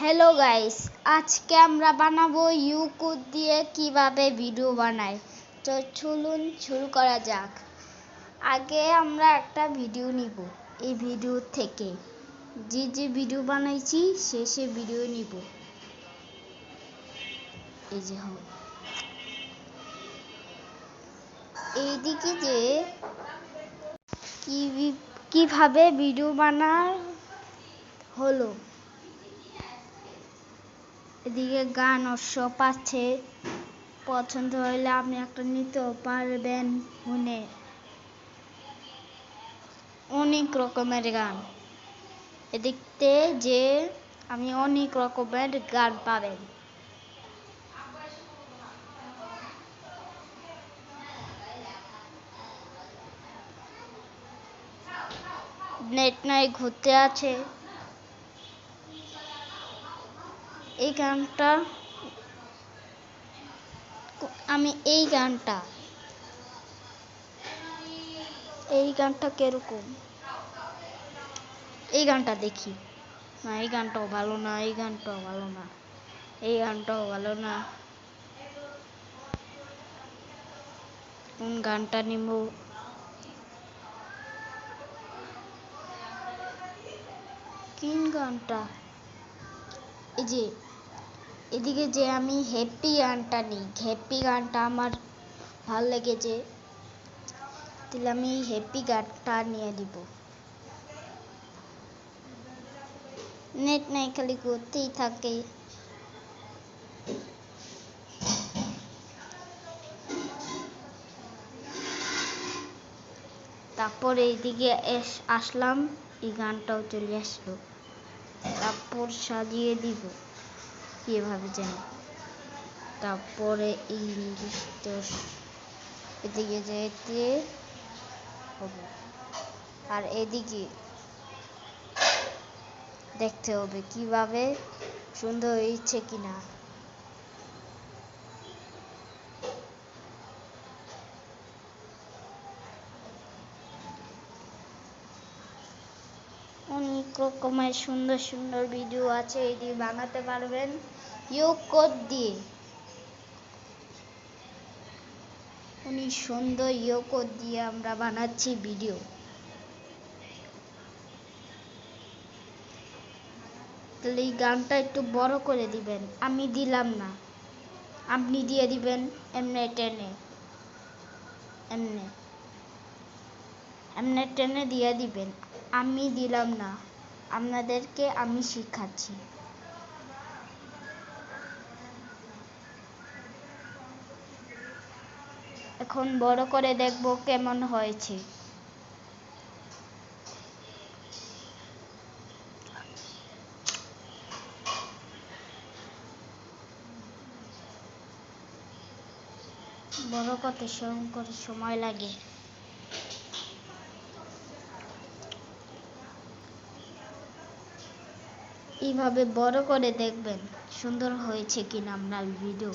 Hello guys আজকে আমরা বানাবো ইউকুড দিয়ে কীভাবে ভিডিও বানায় তো চলুন শুরু করা যাক। আগে আমরা একটা ভিডিও নিব। এই ভিডিও থেকে যে যে ভিডিও বানাইছি, সে সে ভিডিও নিব। এই যে হোক এইদিকে যে কীভাবে ভিডিও বানার হলো। এদিকে গান উৎসব আছে পছন্দ হলে আপনি একটা নিতে পারবেন শুনে অনেক রকমের গান। এদিকতে যে আমি অনেক রকমের গান পাবেন। নেট নাই, ঘুরতে আছে। এই গানটা, আমি এই গানটা এই গানটা কীরকম? এই গানটা দেখি। না, এই গানটাও ভালো না, এই গানটাও ভালো না, এই গানটাও ভালো না। কোন গানটা নিব? কোন গানটা? এই যে এদিকে যে আমি হ্যাপি গানটা নিই হ্যাপি গানটা আমার ভালো লেগেছে তাহলে আমি হ্যাপি গানটা নিয়ে দিব নেট নাই খালি করতেই থাকে। তারপর এইদিকে এস, আসলাম, এই গানটাও চলে আসলো। তারপর সাজিয়ে দিব। কীভাবে জানি? তারপরে ইংলিশ তো এদিকে যেতে হবে। আর এদিকে দেখতে হবে কীভাবে সুন্দর হয়েছে কিনা। অনেক রকমের সুন্দর সুন্দর ভিডিও আছে, এটি বানাতে পারবেন। ইউকোড দিয়ে উনি সুন্দর ইউকোড দিয়ে আমরা বানাচ্ছি ভিডিও। তাহলে এই গানটা একটু বড় করে দিবেন। আমি দিলাম না। আপনি দিয়ে দিবেন এমনি টেনে। এমনি। এমনি টেনে দিয়ে দিবেন। আমি দিলাম না। আপনাদেরকে আমি শিখাচ্ছি। এখন বড় করে দেখব কেমন হয়েছে। বড় করতে করে সময় লাগে। এইভাবে বড় করে দেখবেন সুন্দর হয়েছে কিনা আপনার ভিডিও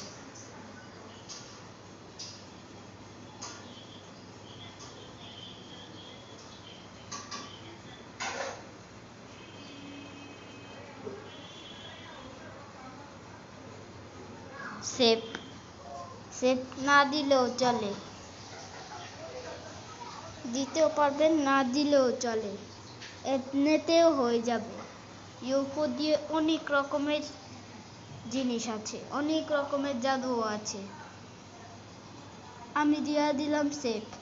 সেভ সেপ না দিলেও চলে। দিতেও পারবেন, না দিলেও চলে। এমনিতেও হয়ে যাবে। ইউকো দিয়ে অনেক রকমের জিনিস আছে, অনেক রকমের জাদুও আছে। আমি দিয়া দিলাম সেভ